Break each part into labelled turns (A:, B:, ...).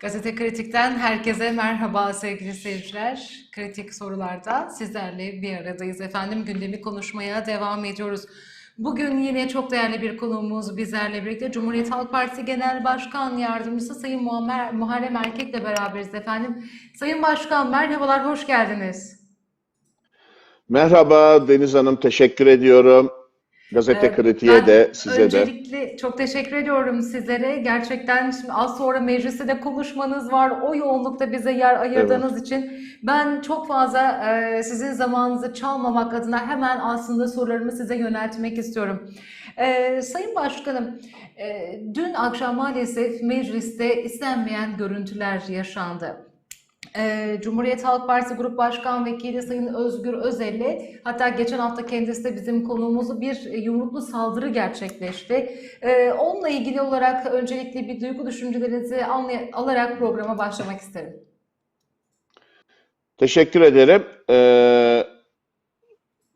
A: Gazete Kritik'ten herkese merhaba sevgili seyirciler. Kritik sorularda sizlerle bir aradayız efendim. Gündemi konuşmaya devam ediyoruz. Bugün yine çok değerli bir konuğumuz bizlerle birlikte Cumhuriyet Halk Partisi Genel Başkan Yardımcısı Sayın Muammer, Muharrem Erkek'le beraberiz efendim. Sayın Başkan merhabalar, hoş geldiniz.
B: Merhaba Deniz Hanım, teşekkür ediyorum. Gazete Kritiğe
A: ben
B: de, size de.
A: Öncelikle çok teşekkür ediyorum sizlere. Gerçekten şimdi az sonra mecliste de konuşmanız var. O yoğunlukta bize yer ayırdığınız için ben çok fazla e, sizin zamanınızı çalmamak adına hemen aslında sorularımı size yöneltmek istiyorum. E, Sayın Başkanım, e, dün akşam maalesef mecliste istenmeyen görüntüler yaşandı. Ee, Cumhuriyet Halk Partisi Grup Başkan Vekili Sayın Özgür Özel'le hatta geçen hafta kendisi de bizim konuğumuzu bir e, yumruklu saldırı gerçekleşti. Ee, onunla ilgili olarak öncelikle bir duygu düşüncelerinizi alarak programa başlamak isterim.
B: Teşekkür ederim. Ee,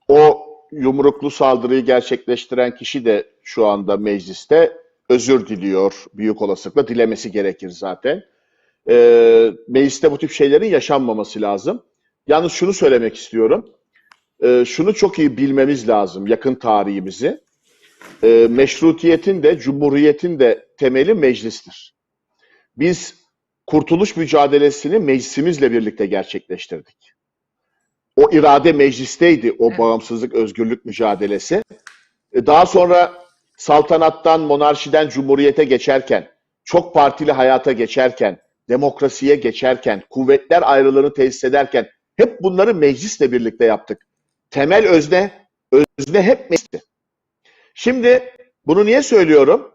B: o yumruklu saldırıyı gerçekleştiren kişi de şu anda mecliste özür diliyor. Büyük olasılıkla dilemesi gerekir zaten. Ee, mecliste bu tip şeylerin yaşanmaması lazım. Yalnız şunu söylemek istiyorum. Ee, şunu çok iyi bilmemiz lazım yakın tarihimizi. Ee, meşrutiyetin de cumhuriyetin de temeli meclistir. Biz kurtuluş mücadelesini meclisimizle birlikte gerçekleştirdik. O irade meclisteydi, o
A: Evet.
B: bağımsızlık, özgürlük mücadelesi. E, Daha sonra saltanattan, monarşiden cumhuriyete geçerken, çok partili hayata geçerken, demokrasiye geçerken, kuvvetler ayrılığını tesis ederken hep bunları meclisle birlikte yaptık. Temel özne, özne hep meclisti. Şimdi bunu niye söylüyorum?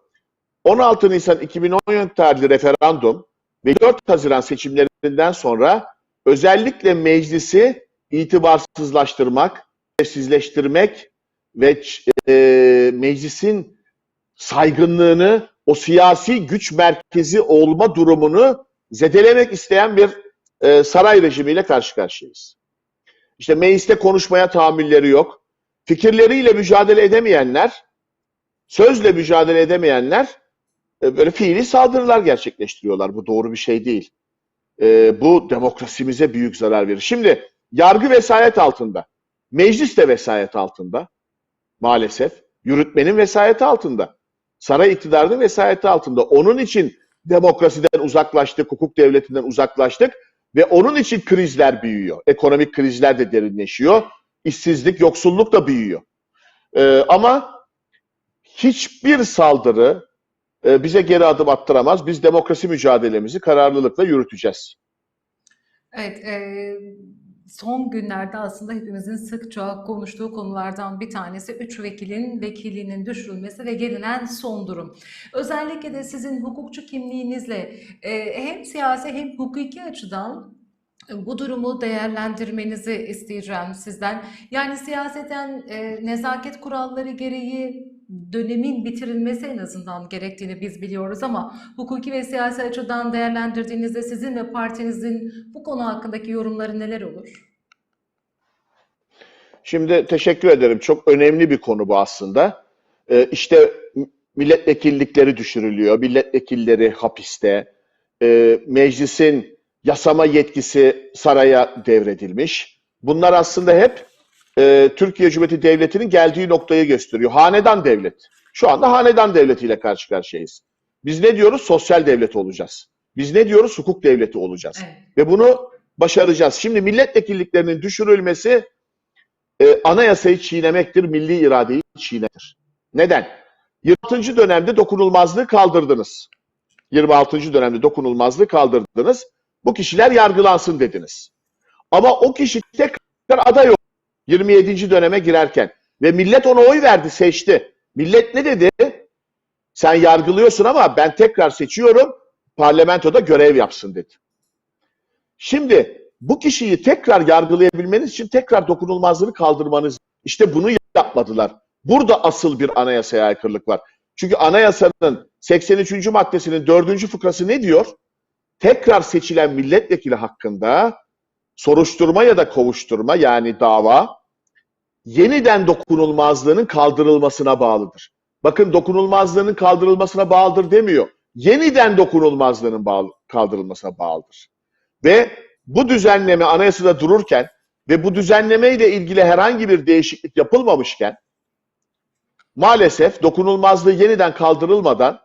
B: 16 Nisan 2017 tarihli referandum ve 4 Haziran seçimlerinden sonra özellikle meclisi itibarsızlaştırmak, sessizleştirmek ve e, meclisin saygınlığını, o siyasi güç merkezi olma durumunu zedelemek isteyen bir e, saray rejimiyle karşı karşıyayız. İşte mecliste konuşmaya tahammülleri yok. Fikirleriyle mücadele edemeyenler, sözle mücadele edemeyenler e, böyle fiili saldırılar gerçekleştiriyorlar. Bu doğru bir şey değil. E, bu demokrasimize büyük zarar verir. Şimdi yargı vesayet altında. Meclis de vesayet altında. Maalesef. Yürütmenin vesayeti altında. Saray iktidarının vesayeti altında. Onun için demokrasiden uzaklaştık, hukuk devletinden uzaklaştık ve onun için krizler büyüyor. Ekonomik krizler de derinleşiyor. İşsizlik, yoksulluk da büyüyor. E, ama hiçbir saldırı, e, bize geri adım attıramaz. Biz demokrasi mücadelemizi kararlılıkla yürüteceğiz.
A: Evet, e, son günlerde aslında hepimizin sıkça konuştuğu konulardan bir tanesi üç vekilin vekilliğinin düşürülmesi ve gelinen son durum. Özellikle de sizin hukukçu kimliğinizle e, hem siyasi hem hukuki açıdan bu durumu değerlendirmenizi isteyeceğim sizden. Yani siyaseten e, nezaket kuralları gereği dönemin bitirilmesi en azından gerektiğini biz biliyoruz ama hukuki ve siyasi açıdan değerlendirdiğinizde sizin ve partinizin bu konu hakkındaki yorumları neler olur?
B: Şimdi teşekkür ederim. Çok önemli bir konu bu aslında. Ee, işte milletvekillikleri düşürülüyor. Milletvekilleri hapiste. Ee, meclisin yasama yetkisi saraya devredilmiş. Bunlar aslında hep e, Türkiye Cumhuriyeti Devleti'nin geldiği noktayı gösteriyor. Hanedan devlet. Şu anda hanedan devletiyle karşı karşıyayız. Biz ne diyoruz? Sosyal devlet olacağız. Biz ne diyoruz? Hukuk devleti olacağız.
A: Evet.
B: Ve bunu başaracağız. Şimdi milletvekilliklerinin düşürülmesi e, anayasayı çiğnemektir, milli iradeyi çiğnemektir. Neden? 26. dönemde dokunulmazlığı kaldırdınız. 26. dönemde dokunulmazlığı kaldırdınız. Bu kişiler yargılansın dediniz. Ama o kişi tekrar aday 27. döneme girerken ve millet ona oy verdi, seçti. Millet ne dedi? Sen yargılıyorsun ama ben tekrar seçiyorum, parlamentoda görev yapsın dedi. Şimdi bu kişiyi tekrar yargılayabilmeniz için tekrar dokunulmazlığı kaldırmanız. İşte bunu yapmadılar. Burada asıl bir anayasaya aykırılık var. Çünkü anayasanın 83. maddesinin 4. fıkrası ne diyor? Tekrar seçilen milletvekili hakkında soruşturma ya da kovuşturma yani dava yeniden dokunulmazlığının kaldırılmasına bağlıdır. Bakın dokunulmazlığının kaldırılmasına bağlıdır demiyor. yeniden dokunulmazlığının bağlı, kaldırılmasına bağlıdır. Ve bu düzenleme anayasada dururken ve bu düzenleme ile ilgili herhangi bir değişiklik yapılmamışken maalesef dokunulmazlığı yeniden kaldırılmadan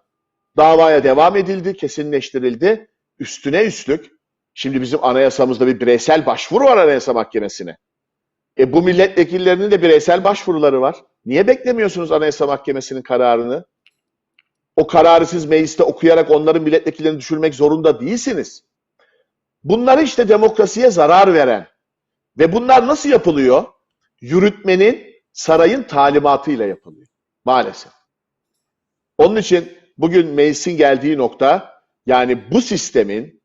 B: davaya devam edildi, kesinleştirildi. Üstüne üstlük şimdi bizim anayasamızda bir bireysel başvuru var Anayasa Mahkemesi'ne. E bu milletvekillerinin de bireysel başvuruları var. Niye beklemiyorsunuz Anayasa Mahkemesi'nin kararını? O kararı siz mecliste okuyarak onların milletvekillerini düşürmek zorunda değilsiniz. Bunlar işte demokrasiye zarar veren ve bunlar nasıl yapılıyor? Yürütmenin sarayın talimatıyla yapılıyor. Maalesef. Onun için bugün meclisin geldiği nokta yani bu sistemin,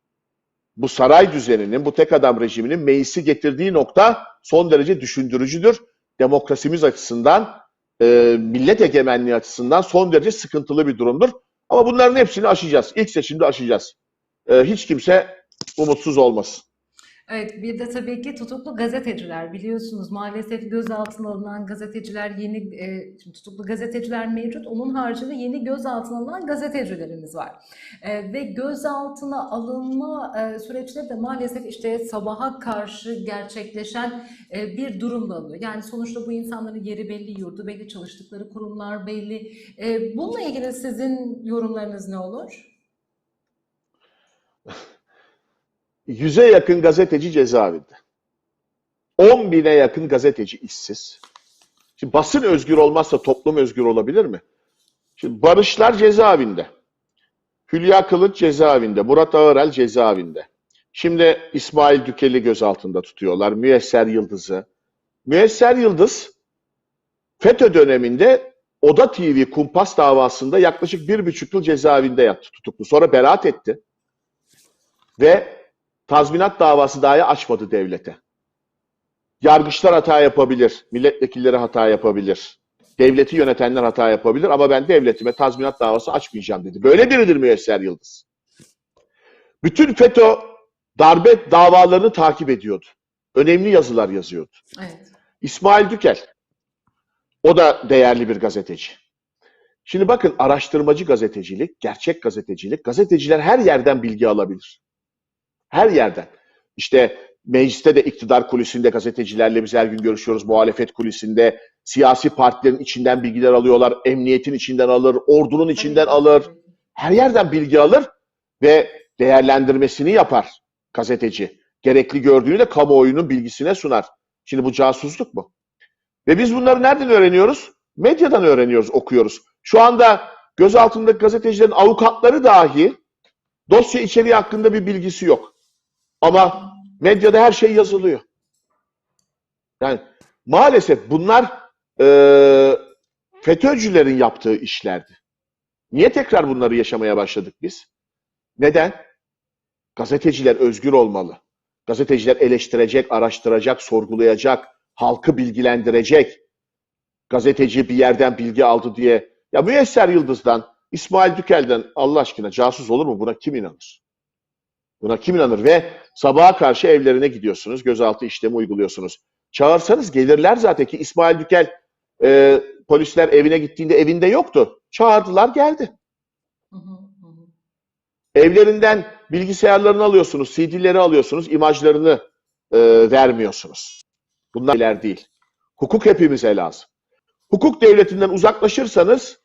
B: bu saray düzeninin, bu tek adam rejiminin meclisi getirdiği nokta son derece düşündürücüdür. Demokrasimiz açısından, e, millet egemenliği açısından son derece sıkıntılı bir durumdur. Ama bunların hepsini aşacağız. İlk seçimde aşacağız. E, hiç kimse umutsuz olmasın.
A: Evet, bir de tabii ki tutuklu gazeteciler biliyorsunuz maalesef gözaltına alınan gazeteciler yeni e, şimdi tutuklu gazeteciler mevcut. Onun haricinde yeni gözaltına alınan gazetecilerimiz var. E, ve gözaltına alınma e, süreçleri de maalesef işte sabaha karşı gerçekleşen e, bir durumda alıyor. Yani sonuçta bu insanların yeri belli, yurdu belli, çalıştıkları kurumlar belli. E, bununla ilgili sizin yorumlarınız ne olur?
B: Yüze yakın gazeteci cezaevinde. 10 bine yakın gazeteci işsiz. Şimdi basın özgür olmazsa toplum özgür olabilir mi? Şimdi Barışlar cezaevinde. Hülya Kılıç cezaevinde. Murat Ağırel cezaevinde. Şimdi İsmail Dükel'i gözaltında tutuyorlar. Müyesser Yıldız'ı. Müyesser Yıldız FETÖ döneminde Oda TV kumpas davasında yaklaşık bir buçuk yıl cezaevinde yattı tutuklu. Sonra beraat etti. Ve tazminat davası dahi açmadı devlete. Yargıçlar hata yapabilir, milletvekilleri hata yapabilir, devleti yönetenler hata yapabilir ama ben devletime tazminat davası açmayacağım dedi. Böyle biridir Müyesser Yıldız. Bütün FETÖ darbe davalarını takip ediyordu. Önemli yazılar yazıyordu.
A: Evet.
B: İsmail Dükel, o da değerli bir gazeteci. Şimdi bakın araştırmacı gazetecilik, gerçek gazetecilik, gazeteciler her yerden bilgi alabilir. Her yerden. İşte mecliste de iktidar kulisinde gazetecilerle biz her gün görüşüyoruz. Muhalefet kulisinde siyasi partilerin içinden bilgiler alıyorlar. Emniyetin içinden alır, ordunun içinden alır. Her yerden bilgi alır ve değerlendirmesini yapar gazeteci. Gerekli gördüğünü de kamuoyunun bilgisine sunar. Şimdi bu casusluk mu? Ve biz bunları nereden öğreniyoruz? Medyadan öğreniyoruz, okuyoruz. Şu anda gözaltındaki gazetecilerin avukatları dahi dosya içeriği hakkında bir bilgisi yok. Ama medyada her şey yazılıyor. Yani maalesef bunlar e, FETÖ'cülerin yaptığı işlerdi. Niye tekrar bunları yaşamaya başladık biz? Neden? Gazeteciler özgür olmalı. Gazeteciler eleştirecek, araştıracak, sorgulayacak, halkı bilgilendirecek. Gazeteci bir yerden bilgi aldı diye. Ya Müyesser Yıldız'dan, İsmail Dükel'den Allah aşkına casus olur mu? Buna kim inanır? Buna kim inanır? Ve sabaha karşı evlerine gidiyorsunuz, gözaltı işlemi uyguluyorsunuz. Çağırsanız gelirler zaten ki İsmail Dükel e, polisler evine gittiğinde evinde yoktu. Çağırdılar geldi.
A: Hı hı, hı hı.
B: Evlerinden bilgisayarlarını alıyorsunuz, CD'leri alıyorsunuz, imajlarını e, vermiyorsunuz. Bunlar şeyler değil. Hukuk hepimize lazım. Hukuk devletinden uzaklaşırsanız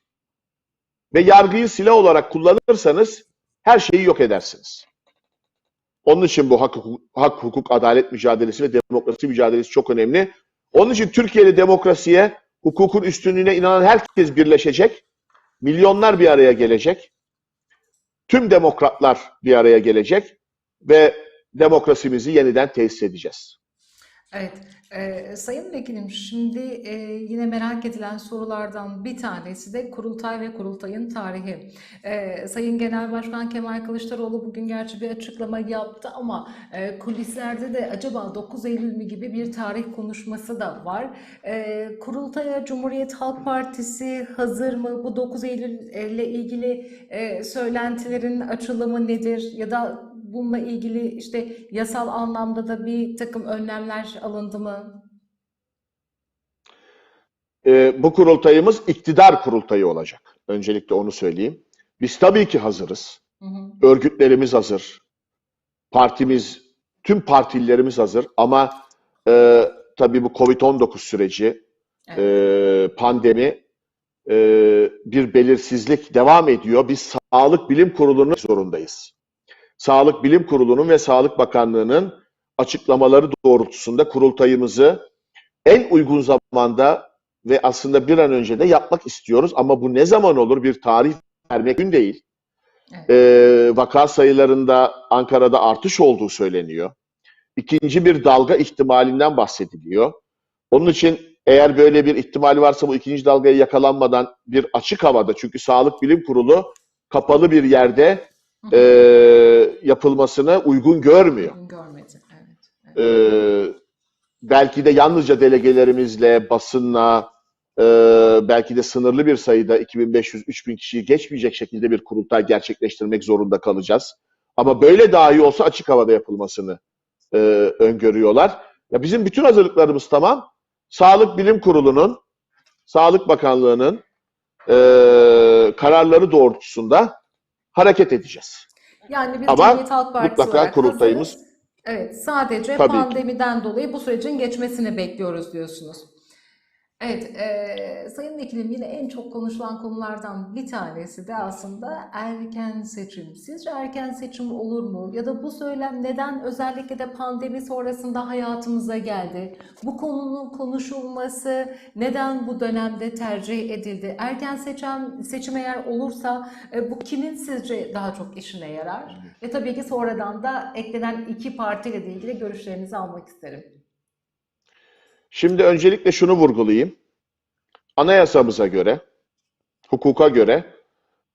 B: ve yargıyı silah olarak kullanırsanız her şeyi yok edersiniz. Onun için bu hak, hukuk, hak, hukuk, adalet mücadelesi ve demokrasi mücadelesi çok önemli. Onun için Türkiye'de demokrasiye, hukukun üstünlüğüne inanan herkes birleşecek. Milyonlar bir araya gelecek. Tüm demokratlar bir araya gelecek ve demokrasimizi yeniden tesis edeceğiz.
A: Evet, e, Sayın Vekilim, şimdi e, yine merak edilen sorulardan bir tanesi de kurultay ve kurultayın tarihi. E, Sayın Genel Başkan Kemal Kılıçdaroğlu bugün gerçi bir açıklama yaptı ama e, kulislerde de acaba 9 Eylül mü gibi bir tarih konuşması da var. E, kurultaya Cumhuriyet Halk Partisi hazır mı? Bu 9 Eylül ile ilgili e, söylentilerin açılımı nedir? Ya da bununla ilgili işte yasal anlamda da bir takım önlemler alındı mı?
B: Ee, bu kurultayımız iktidar kurultayı olacak. Öncelikle onu söyleyeyim. Biz tabii ki hazırız.
A: Hı hı.
B: Örgütlerimiz hazır. Partimiz, tüm partililerimiz hazır. Ama e, tabii bu Covid-19 süreci, e, pandemi, e, bir belirsizlik devam ediyor. Biz Sağlık Bilim Kurulu'nun zorundayız. Sağlık Bilim Kurulu'nun ve Sağlık Bakanlığı'nın açıklamaları doğrultusunda kurultayımızı en uygun zamanda ve aslında bir an önce de yapmak istiyoruz. Ama bu ne zaman olur bir tarih vermek mümkün değil.
A: Evet.
B: Ee, vaka sayılarında Ankara'da artış olduğu söyleniyor. İkinci bir dalga ihtimalinden bahsediliyor. Onun için eğer böyle bir ihtimal varsa bu ikinci dalgaya yakalanmadan bir açık havada çünkü Sağlık Bilim Kurulu kapalı bir yerde e,
A: hı.
B: yapılmasını uygun görmüyor.
A: Görmedi. Evet. evet.
B: Ee, belki de yalnızca delegelerimizle, basınla, e, belki de sınırlı bir sayıda 2500-3000 kişiyi geçmeyecek şekilde bir kurultay gerçekleştirmek zorunda kalacağız. Ama böyle dahi olsa açık havada yapılmasını e, öngörüyorlar. Ya bizim bütün hazırlıklarımız tamam. Sağlık Bilim Kurulu'nun, Sağlık Bakanlığı'nın e, kararları doğrultusunda hareket edeceğiz.
A: Yani biz
B: Ama
A: Cumhuriyet Halk Partisi
B: mutlaka kurultayımız-.
A: Evet, sadece
B: Tabii
A: pandemiden dolayı bu sürecin geçmesini bekliyoruz diyorsunuz. Evet, eee Sayın Vekilim yine en çok konuşulan konulardan bir tanesi de aslında erken seçim. Sizce erken seçim olur mu? Ya da bu söylem neden özellikle de pandemi sonrasında hayatımıza geldi? Bu konunun konuşulması neden bu dönemde tercih edildi? Erken seçim, seçim eğer olursa e, bu kimin sizce daha çok işine yarar? Ve tabii ki sonradan da eklenen iki partiyle ilgili görüşlerinizi almak isterim.
B: Şimdi öncelikle şunu vurgulayayım. Anayasamıza göre, hukuka göre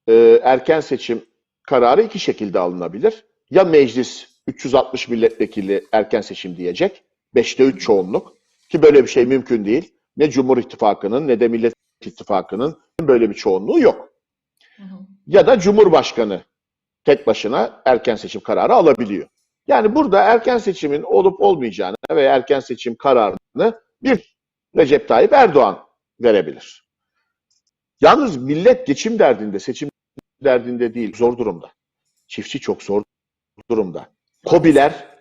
B: e, erken seçim kararı iki şekilde alınabilir. Ya meclis 360 milletvekili erken seçim diyecek, 5'te 3 çoğunluk ki böyle bir şey mümkün değil. Ne Cumhur İttifakı'nın ne de Millet İttifakı'nın böyle bir çoğunluğu yok.
A: Hı hı.
B: Ya da Cumhurbaşkanı tek başına erken seçim kararı alabiliyor. Yani burada erken seçimin olup olmayacağını ve erken seçim kararını bir Recep Tayyip Erdoğan verebilir. Yalnız millet geçim derdinde, seçim derdinde değil, zor durumda. Çiftçi çok zor durumda. Kobiler,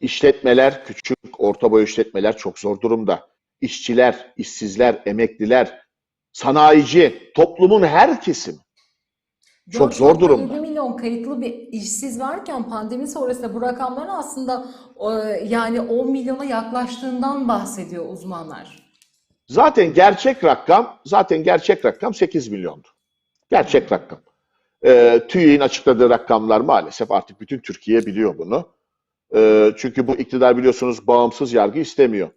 B: işletmeler, küçük, orta boy işletmeler çok zor durumda. İşçiler, işsizler, emekliler, sanayici, toplumun her kesimi. Çok zor
A: 4.7
B: durumda.
A: Milyon kayıtlı bir işsiz varken pandemi sonrasında bu rakamların aslında e, yani 10 milyona yaklaştığından bahsediyor uzmanlar.
B: Zaten gerçek rakam, zaten gerçek rakam 8 milyondu. Gerçek rakam. Ee, TÜİK'in açıkladığı rakamlar maalesef artık bütün Türkiye biliyor bunu. Ee, çünkü bu iktidar biliyorsunuz bağımsız yargı istemiyor.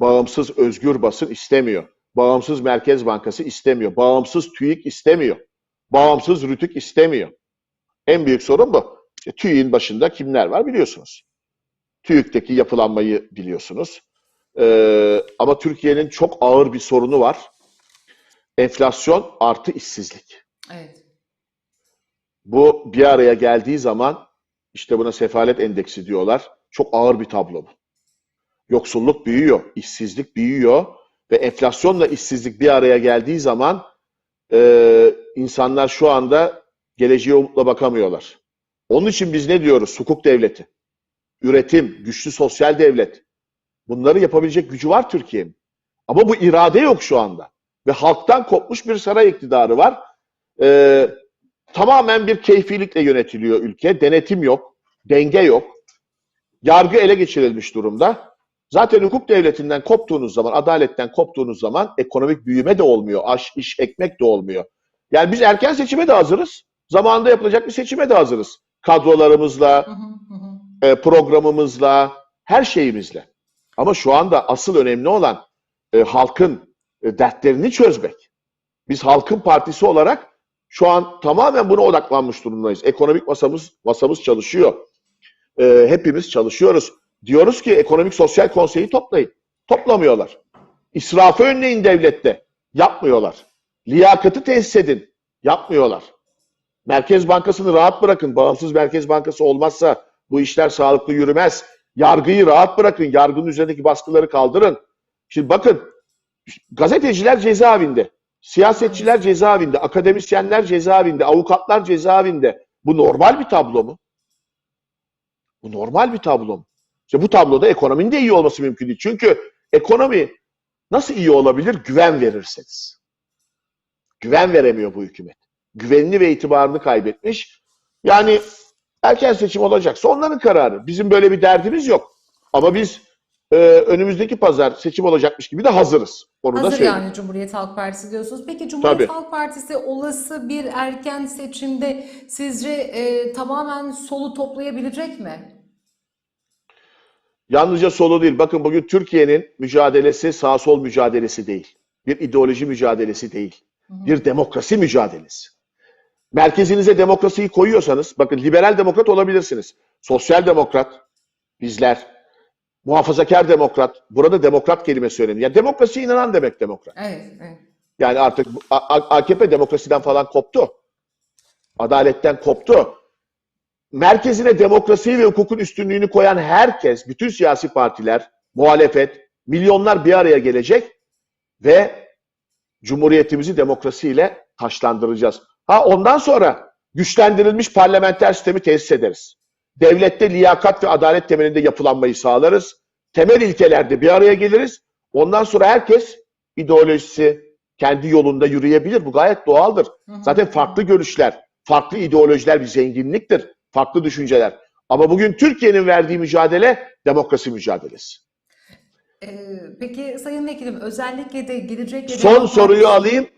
B: Bağımsız özgür basın istemiyor. Bağımsız Merkez Bankası istemiyor. Bağımsız TÜİK istemiyor. Bağımsız RÜTÜK istemiyor. En büyük sorun bu. İşte TÜİK'in başında kimler var biliyorsunuz. TÜİK'teki yapılanmayı biliyorsunuz. Ee, ama Türkiye'nin çok ağır bir sorunu var. Enflasyon artı işsizlik.
A: Evet.
B: Bu bir araya geldiği zaman işte buna sefalet endeksi diyorlar. Çok ağır bir tablo bu. Yoksulluk büyüyor, işsizlik büyüyor ve enflasyonla işsizlik bir araya geldiği zaman e, insanlar şu anda geleceğe umutla bakamıyorlar. Onun için biz ne diyoruz? Hukuk devleti, üretim, güçlü sosyal devlet. Bunları yapabilecek gücü var Türkiye'nin. Ama bu irade yok şu anda. Ve halktan kopmuş bir saray iktidarı var. Ee, tamamen bir keyfilikle yönetiliyor ülke. Denetim yok, denge yok. Yargı ele geçirilmiş durumda. Zaten hukuk devletinden koptuğunuz zaman, adaletten koptuğunuz zaman ekonomik büyüme de olmuyor. Aş, iş, ekmek de olmuyor. Yani biz erken seçime de hazırız. Zamanında yapılacak bir seçime de hazırız. Kadrolarımızla,
A: Hı hı hı hı.
B: e, programımızla, her şeyimizle. Ama şu anda asıl önemli olan e, halkın e, dertlerini çözmek. Biz halkın partisi olarak şu an tamamen buna odaklanmış durumdayız. Ekonomik masamız masamız çalışıyor. E, hepimiz çalışıyoruz. Diyoruz ki ekonomik sosyal konseyi toplayın. Toplamıyorlar. İsrafı önleyin devlette. Yapmıyorlar. Liyakatı tesis edin. Yapmıyorlar. Merkez Bankası'nı rahat bırakın. Bağımsız Merkez Bankası olmazsa bu işler sağlıklı yürümez. Yargıyı rahat bırakın. Yargının üzerindeki baskıları kaldırın. Şimdi bakın gazeteciler cezaevinde. Siyasetçiler cezaevinde, akademisyenler cezaevinde, avukatlar cezaevinde. Bu normal bir tablo mu? Bu normal bir tablo mu? İşte bu tabloda ekonominin de iyi olması mümkün değil. Çünkü ekonomi nasıl iyi olabilir? Güven verirseniz. Güven veremiyor bu hükümet. Güvenini ve itibarını kaybetmiş. Yani erken seçim olacaksa onların kararı. Bizim böyle bir derdimiz yok. Ama biz e, önümüzdeki pazar seçim olacakmış gibi de hazırız. Onu da
A: Hazır
B: söyleyeyim.
A: yani Cumhuriyet Halk Partisi diyorsunuz. Peki Cumhuriyet
B: Tabii.
A: Halk Partisi olası bir erken seçimde sizce e, tamamen solu toplayabilecek mi?
B: Yalnızca solu değil. Bakın bugün Türkiye'nin mücadelesi sağ sol mücadelesi değil. Bir ideoloji mücadelesi değil. Bir demokrasi mücadelesi. Merkezinize demokrasiyi koyuyorsanız, bakın liberal demokrat olabilirsiniz. Sosyal demokrat, bizler, muhafazakar demokrat, burada demokrat kelimesi önemli. Yani demokrasiye inanan demek demokrat.
A: Evet, evet.
B: Yani artık AKP demokrasiden falan koptu. Adaletten koptu. Merkezine demokrasiyi ve hukukun üstünlüğünü koyan herkes, bütün siyasi partiler, muhalefet, milyonlar bir araya gelecek ve Cumhuriyetimizi demokrasiyle taşlandıracağız. Ha ondan sonra güçlendirilmiş parlamenter sistemi tesis ederiz. Devlette liyakat ve adalet temelinde yapılanmayı sağlarız. Temel ilkelerde bir araya geliriz. Ondan sonra herkes ideolojisi kendi yolunda yürüyebilir. Bu gayet doğaldır. Zaten farklı görüşler, farklı ideolojiler bir zenginliktir. Farklı düşünceler. Ama bugün Türkiye'nin verdiği mücadele demokrasi mücadelesi.
A: Ee, peki Sayın Vekilim özellikle de gelecek
B: Son soruyu alayım.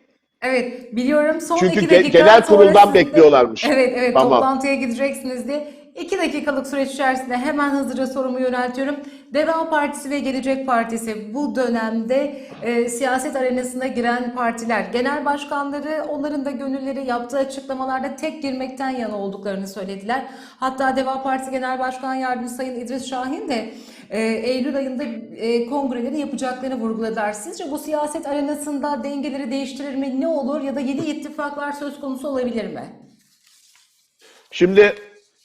A: Evet biliyorum son
B: Çünkü
A: iki dakika
B: genel kuruldan bekliyorlarmış.
A: Evet evet
B: Tamam.
A: toplantıya gideceksiniz diye. İki dakikalık süreç içerisinde hemen hızlıca sorumu yöneltiyorum. Deva Partisi ve Gelecek Partisi bu dönemde e, siyaset arenasına giren partiler. Genel başkanları onların da gönülleri yaptığı açıklamalarda tek girmekten yana olduklarını söylediler. Hatta Deva Partisi Genel Başkan Yardımcısı Sayın İdris Şahin de e, Eylül ayında e, kongreleri yapacaklarını vurguladılar. Sizce bu siyaset arenasında dengeleri değiştirir mi? Ne olur ya da yeni ittifaklar söz konusu olabilir mi?
B: Şimdi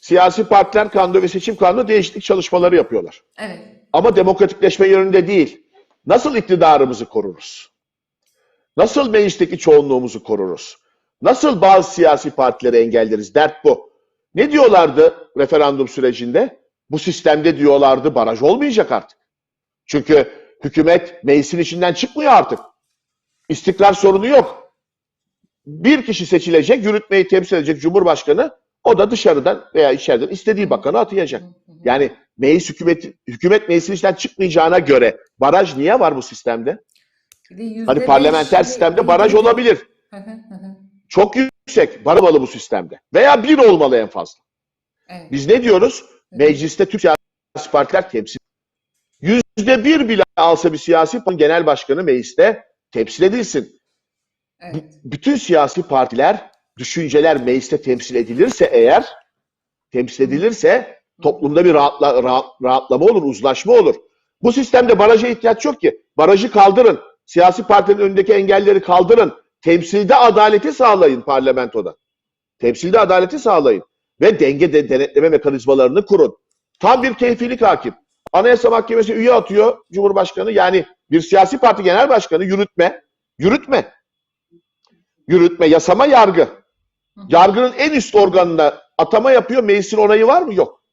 B: siyasi partiler kanunu ve seçim kanunu değişiklik çalışmaları yapıyorlar.
A: Evet.
B: Ama demokratikleşme yönünde değil. Nasıl iktidarımızı koruruz? Nasıl meclisteki çoğunluğumuzu koruruz? Nasıl bazı siyasi partileri engelleriz? Dert bu. Ne diyorlardı referandum sürecinde? Bu sistemde diyorlardı baraj olmayacak artık. Çünkü hükümet meclisin içinden çıkmıyor artık. İstikrar sorunu yok. Bir kişi seçilecek, yürütmeyi temsil edecek Cumhurbaşkanı, o da dışarıdan veya içeriden istediği bakanı atayacak. Yani meclis hükümet, hükümet meclisin içinden çıkmayacağına göre baraj niye var bu sistemde? Hani parlamenter sistemde baraj olabilir. Çok yüksek, baramalı bu sistemde. Veya bir olmalı en fazla.
A: Evet.
B: Biz ne diyoruz? Mecliste Türk siyasi partiler temsil. Yüzde bir bile alsa bir siyasi partinin genel başkanı mecliste temsil edilsin.
A: Evet.
B: Bütün siyasi partiler, düşünceler mecliste temsil edilirse eğer, temsil edilirse toplumda bir rahatla, rahat, rahatlama olur, uzlaşma olur. Bu sistemde baraja ihtiyaç yok ki. Barajı kaldırın. Siyasi partinin önündeki engelleri kaldırın. Temsilde adaleti sağlayın parlamentoda. Temsilde adaleti sağlayın. Ve denge de, denetleme mekanizmalarını kurun. Tam bir keyfilik hakim. Anayasa Mahkemesi üye atıyor Cumhurbaşkanı. Yani bir siyasi parti genel başkanı yürütme. Yürütme. Yürütme, yasama, yargı. Yargının en üst organına atama yapıyor. Meclisin onayı var mı? Yok.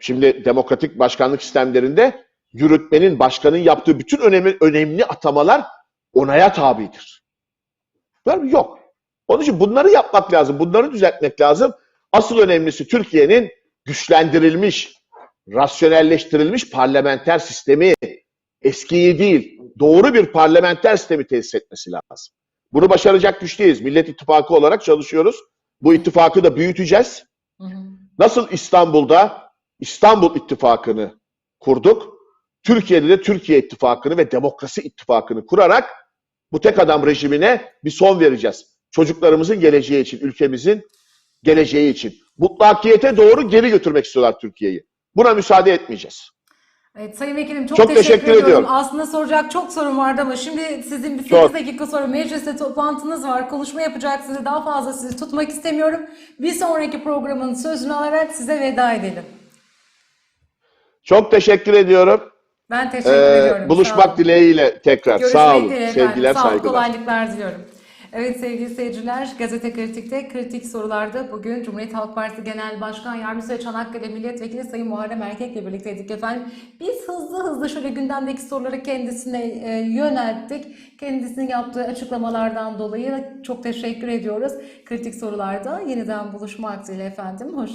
B: Şimdi demokratik başkanlık sistemlerinde yürütmenin, başkanın yaptığı bütün önemli, önemli atamalar onaya tabidir. Var mı? Yok. Onun için bunları yapmak lazım. Bunları düzeltmek lazım. Asıl önemlisi Türkiye'nin güçlendirilmiş, rasyonelleştirilmiş parlamenter sistemi eskiyi değil, doğru bir parlamenter sistemi tesis etmesi lazım. Bunu başaracak güçteyiz. Millet İttifakı olarak çalışıyoruz. Bu ittifakı da büyüteceğiz.
A: Hı hı.
B: Nasıl İstanbul'da İstanbul İttifakı'nı kurduk, Türkiye'de de Türkiye İttifakı'nı ve Demokrasi İttifakı'nı kurarak bu tek adam rejimine bir son vereceğiz. Çocuklarımızın geleceği için, ülkemizin geleceği için. Mutlakiyete doğru geri götürmek istiyorlar Türkiye'yi. Buna müsaade etmeyeceğiz.
A: Evet Sayın Vekilim çok,
B: Çok
A: teşekkür,
B: teşekkür
A: ediyorum.
B: ediyorum.
A: Aslında soracak çok sorum vardı ama şimdi sizin bir 8
B: Çok.
A: dakika sonra mecliste toplantınız var. Konuşma yapacaksınız. Daha fazla sizi tutmak istemiyorum. Bir sonraki programın sözünü alarak size veda edelim.
B: Çok teşekkür ediyorum.
A: Ben teşekkür
B: Ee,
A: ediyorum.
B: Buluşmak dileğiyle tekrar.
A: Görüşmek
B: Sağ olun.
A: dileğiyle.
B: Sevgiler,
A: Sağ olun,
B: saygılar.
A: kolaylıklar diliyorum. Evet sevgili seyirciler, Gazete Kritik'te kritik sorularda bugün Cumhuriyet Halk Partisi Genel Başkan Yardımcısı ve Çanakkale Milletvekili Sayın Muharrem Erkek'le birlikteydik efendim. Biz hızlı hızlı şöyle gündemdeki soruları kendisine e, yönelttik. Kendisinin yaptığı açıklamalardan dolayı çok teşekkür ediyoruz. Kritik sorularda yeniden buluşmak dileğiyle efendim. Hoşça